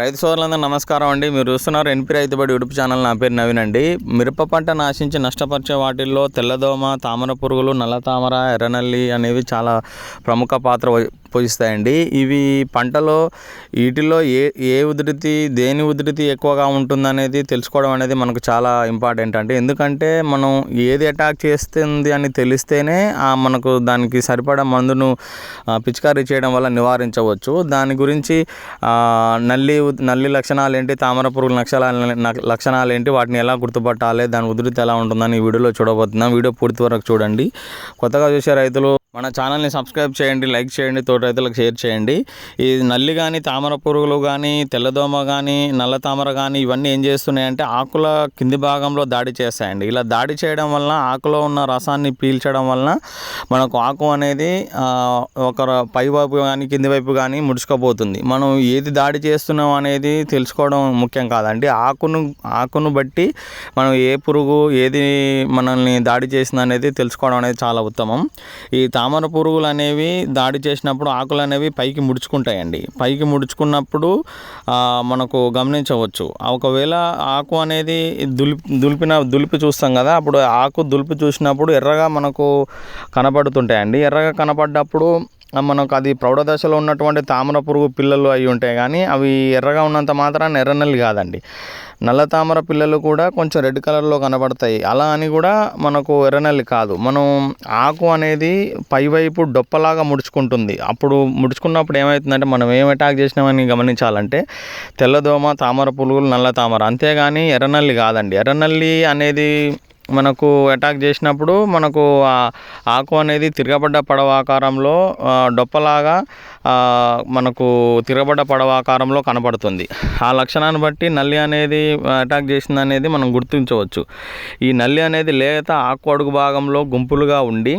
రైతు సోదరులందరూ నమస్కారం అండి. మీరు చూస్తున్నారు ఎన్పి రైతుబడి ఉడుపు ఛానల్. నా పేరు నవీన్ అండి. మిరప పంట నాశించి నష్టపరిచే వాటిల్లో తెల్లదోమ తామర పురుగులు నల్ల తామర ఎర్రనల్లి అనేవి చాలా ప్రముఖ పాత్ర పోషిస్తాయండి. ఇవి పంటలో వీటిలో ఏ ఏ ఉధృతి దేని ఉధృతి ఎక్కువగా ఉంటుందనేది తెలుసుకోవడం అనేది మనకు చాలా ఇంపార్టెంట్ అండి. ఎందుకంటే మనం ఏది అటాక్ చేస్తుంది అని తెలిస్తేనే మనకు దానికి సరిపడా మందును పిచికారీ చేయడం వల్ల నివారించవచ్చు. దాని గురించి నల్లి నల్లి లక్షణాలు ఏంటి తామర పురుగుల లక్షణాలు లక్షణాలు ఏంటి వాటిని ఎలా గుర్తుపట్టాలి దాని ఉధృతి ఎలా ఉంటుందని ఈ వీడియోలో చూడబోతున్నాం. వీడియో పూర్తి వరకు చూడండి. కొత్తగా చూసే రైతులు మన ఛానల్ని సబ్స్క్రైబ్ చేయండి లైక్ చేయండి తోట రైతులకు షేర్ చేయండి. ఈ నల్లి కానీ తామర పురుగులు కానీ తెల్లదోమ కానీ నల్ల తామర కానీ ఇవన్నీ ఏం చేస్తున్నాయంటే ఆకుల కింది భాగంలో దాడి చేస్తాయండి. ఇలా దాడి చేయడం వలన ఆకులో ఉన్న రసాన్ని పీల్చడం వలన మనకు ఆకు అనేది ఒక పైవైపు పై వైపు కానీ కింది వైపు కానీ ముడుచుకుపోతుంది. మనం ఏది దాడి చేస్తున్నాం అనేది తెలుసుకోవడం ముఖ్యం కాదండి. ఆకును ఆకును బట్టి మనం ఏ పురుగు ఏది మనల్ని దాడి చేసింది అనేది తెలుసుకోవడం అనేది చాలా ఉత్తమం. ఈ తామర పురుగులు అనేవి దాడి చేసినప్పుడు ఆకులు అనేవి పైకి ముడుచుకుంటాయండి. పైకి ముడుచుకున్నప్పుడు మనకు గమనించవచ్చు. ఒకవేళ ఆకు అనేది దులిపి దులిపిన దులిపి చూస్తాం కదా అప్పుడు ఆకు దులిపి చూసినప్పుడు ఎర్రగా మనకు కనపడుతుంటాయండి. ఎర్రగా కనపడ్డప్పుడు మనకు అది ప్రౌఢ దశలో ఉన్నటువంటి తామర పురుగు పిల్లలు అయి ఉంటాయి కానీ అవి ఎర్రగా ఉన్నంత మాత్రాన ఎర్రనల్లి కాదండి. నల్ల తామర పిల్లలు కూడా కొంచెం రెడ్ కలర్లో కనబడతాయి. అలా అని కూడా మనకు ఎర్రనల్లి కాదు. మనం ఆకు అనేది పైవైపు డొప్పలాగా ముడుచుకుంటుంది. అప్పుడు ముడుచుకున్నప్పుడు ఏమవుతుందంటే మనం ఏం అటాక్ చేసినామని గమనించాలంటే తెల్లదోమ తామర పురుగులు నల్ల తామర. అంతేగాని ఎర్రనల్లి కాదండి. ఎర్రనల్లి అనేది మనకు అటాక్ చేసినప్పుడు మనకు ఆకు అనేది తిరగబడ్డ పడవ ఆకారంలో డొప్పలాగా మనకు తిరగబడ్డ పడవ ఆకారంలో కనపడుతుంది ఆ లక్షణాన్ని బట్టి నల్లి అనేది అటాక్ చేసింది అనేది మనం గుర్తించవచ్చు. ఈ నల్లి అనేది లేత ఆకు అడుగు భాగంలో గుంపులుగా ఉండి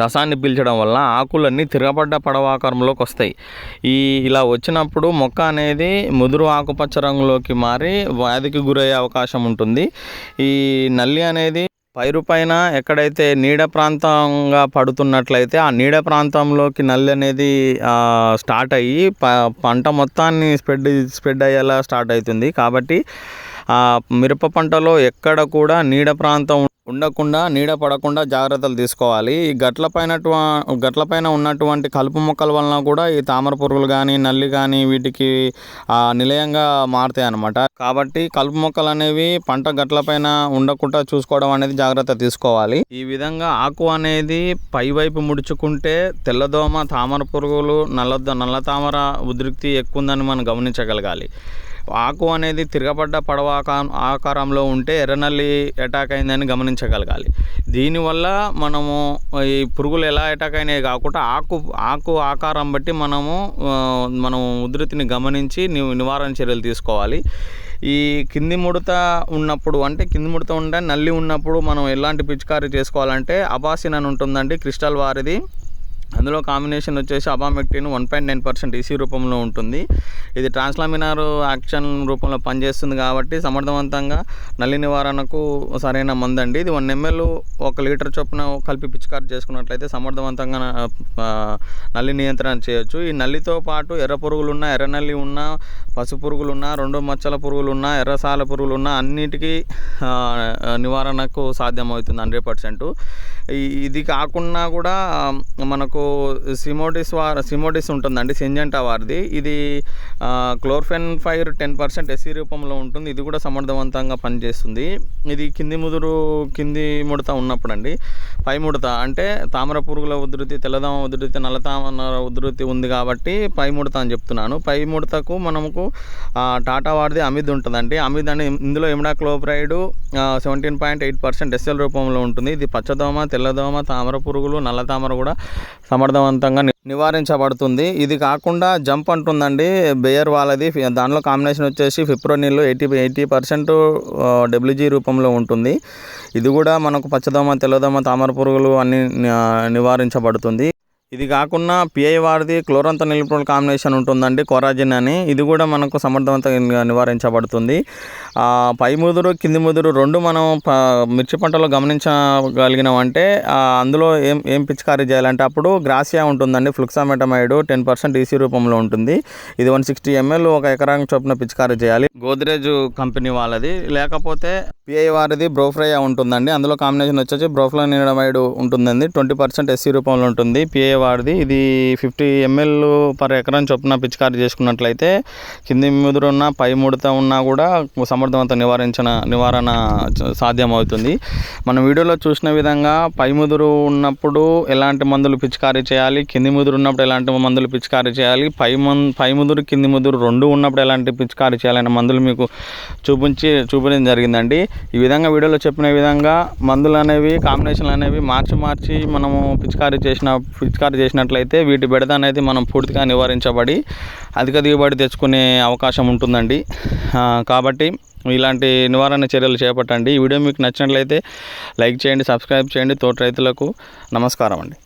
రసాన్ని పీల్చడం వల్ల ఆకులన్నీ తిరగబడ్డ పడవాకారంలోకి వస్తాయి. ఈ ఇలా వచ్చినప్పుడు మొక్క అనేది ముదురు ఆకుపచ్చ రంగులోకి మారి వ్యాధికి గురయ్యే అవకాశం ఉంటుంది. ఈ నల్లి అనేది పైరు పైన ఎక్కడైతే నీడ ప్రాంతంగా పడుతున్నట్లయితే ఆ నీడ ప్రాంతంలోకి నల్లి అనేది స్టార్ట్ అయ్యి ప పంట మొత్తాన్ని స్ప్రెడ్ స్ప్రెడ్ అయ్యేలా స్టార్ట్ అవుతుంది. కాబట్టి ఆ మిరప పంటలో ఎక్కడ కూడా నీడ ప్రాంతం ఉండకుండా నీడ పడకుండా జాగ్రత్తలు తీసుకోవాలి. ఈ గట్ల పైన గట్ల పైన ఉన్నటువంటి కలుపు మొక్కల వలన కూడా ఈ తామర పురుగులు కానీ నల్లి కానీ వీటికి నిలయంగా మారుతాయి అన్నమాట. కాబట్టి కలుపు మొక్కలు అనేవి పంట గట్ల పైన ఉండకుండా చూసుకోవడం అనేది జాగ్రత్త తీసుకోవాలి. ఈ విధంగా ఆకు అనేది పై వైపు ముడుచుకుంటే తెల్లదోమ తామర పురుగులు నల్ల నల్ల తామర ఉద్రిక్తి ఎక్కువ ఉందని మనం గమనించగలగాలి. ఆకు అనేది తిరగబడ్డ పడవ ఆకారంలో ఉంటే ఎర్రనల్లి అటాక్ అయిందని గమనించగలగాలి. దీనివల్ల మనము ఈ పురుగులు ఎలా అటాక్ అయినాయి కాకుండా ఆకు ఆకు ఆకారం బట్టి మనము మనం ఉధృతిని గమనించి ని- నివారణ చర్యలు తీసుకోవాలి. ఈ కింది ముడత ఉన్నప్పుడు అంటే కింది ముడత ఉంటే నల్లి ఉన్నప్పుడు మనం ఎలాంటి పిచికారీ చేసుకోవాలంటే అబాసిన్ అని ఉంటుందండి క్రిస్టల్ వారిది. అందులో కాంబినేషన్ వచ్చేసి abamectin one point nine percent EC రూపంలో ఉంటుంది. ఇది ట్రాన్స్లామినార్ యాక్షన్ రూపంలో పనిచేస్తుంది కాబట్టి సమర్థవంతంగా నల్లి నివారణకు సరైన మందు అండి ఇది వన్ ఎంఎల్ ఒక లీటర్ చొప్పున కలిపి పిచికారి చేసుకున్నట్లయితే సమర్థవంతంగా నల్లి నియంత్రణ చేయొచ్చు. ఈ నల్లితో పాటు ఎర్ర పురుగులు ఉన్న ఎర్ర నల్లి ఉన్న పసు పురుగులు ఉన్న రెండు మచ్చల పురుగులు ఉన్న ఎర్రసాల పురుగులు ఉన్న అన్నిటికీ నివారణకు సాధ్యమవుతుంది హండ్రెడ్ పర్సెంట్. ఇది కాకుండా కూడా మనకు సిమోడిస్ వార్ సిమోడిస్ ఉంటుందండి సింజంటా వారిది. ఇది chlorfenapyr ten percent SC రూపంలో ఉంటుంది. ఇది కూడా సమర్థవంతంగా పనిచేస్తుంది. ఇది కింది ముదురు కింది ముడత ఉన్నప్పుడు అండి పై ముడత అంటే తామర పురుగుల ఉధృతి తెల్లదామ ఉధృతి నల్లతామర ఉధృతి ఉంది కాబట్టి పై ముడత అని చెప్తున్నాను. పై ముడతకు మనకు టాటా వారిది అమిద్ ఉంటుందండి. అమిద్ అని ఇందులో imidacloprid seventeen point eight percent SL రూపంలో ఉంటుంది. ఇది పచ్చదోమ తెల్లదోమ తామర పురుగులు నల్ల తామర కూడా సమర్థవంతంగా నివారించబడుతుంది. ఇది కాకుండా జంప్ అంటుందండి బేయర్ వాళ్ళది. దానిలో కాంబినేషన్ వచ్చేసి fipronil eighty eighty percent WG రూపంలో ఉంటుంది. ఇది కూడా మనకు పచ్చదోమ తెల్లదోమ తామర పురుగులు అన్ని నివారించబడుతుంది. ఇది కాకుండా పిఐ వారిది క్లోరంత నిలుపుల కాంబినేషన్ ఉంటుందండి కొరాజిన్ అని. ఇది కూడా మనకు సమర్థవంతంగా నివారించబడుతుంది. పై ముదురు కింది ముదురు రెండు మనం మిర్చి పంటలో గమనించగలిగినామంటే అందులో ఏం ఏం పిచికారీ చేయాలంటే అప్పుడు గ్రాసియా ఉంటుందండి ఫ్లుక్సామెటమైడ్ టెన్ పర్సెంట్ ఈసీ రూపంలో ఉంటుంది. ఇది వన్ సిక్స్టీ ఎంఎల్ ఒక ఎకరానికి చొప్పున పిచికారీ చేయాలి. గోద్రేజ్ కంపెనీ వాళ్ళది. లేకపోతే పిఐ వారిది బ్రోఫ్రయా ఉంటుందండి. అందులో కాంబినేషన్ వచ్చేసి బ్రోఫ్లానిడమైడ్ ఉంటుందండి ట్వంటీ పర్సెంట్ ఎస్సీ రూపంలో ఉంటుంది. పిఐ వాడిది. ఇది ఫిఫ్టీ ఎంఎల్ పర్ ఎకరం చొప్పున పిచికారీ చేసుకున్నట్లయితే కింది ముదురు ఉన్న పై ముడత ఉన్నా కూడా సమర్థవంత నివారించిన నివారణ సాధ్యమవుతుంది. మనం వీడియోలో చూసిన విధంగా పై ముదురు ఉన్నప్పుడు ఎలాంటి మందులు పిచికారీ చేయాలి కింది ముదురు ఉన్నప్పుడు ఎలాంటి మందులు పిచికారీ చేయాలి పై మన్ పై ముదురు కింది ముదురు రెండు ఉన్నప్పుడు ఎలాంటి పిచికారీ చేయాలనే మందులు మీకు చూపించి చూపించడం జరిగిందండి. ఈ విధంగా వీడియోలో చెప్పిన విధంగా మందులు అనేవి కాంబినేషన్లు అనేవి మార్చి మార్చి మనము పిచికారీ చేసిన పిచికారీ చేసినట్లయితే వీటి బెడద అనేది మనం పూర్తిగా నివారించబడి అధిక దిగుబడి తెచ్చుకునే అవకాశం ఉంటుందండి. కాబట్టి ఇలాంటి నివారణ చర్యలు చేపట్టండి. ఈ వీడియో మీకు నచ్చినట్లయితే లైక్ చేయండి సబ్స్క్రైబ్ చేయండి తోట రైతులకు. నమస్కారం అండి.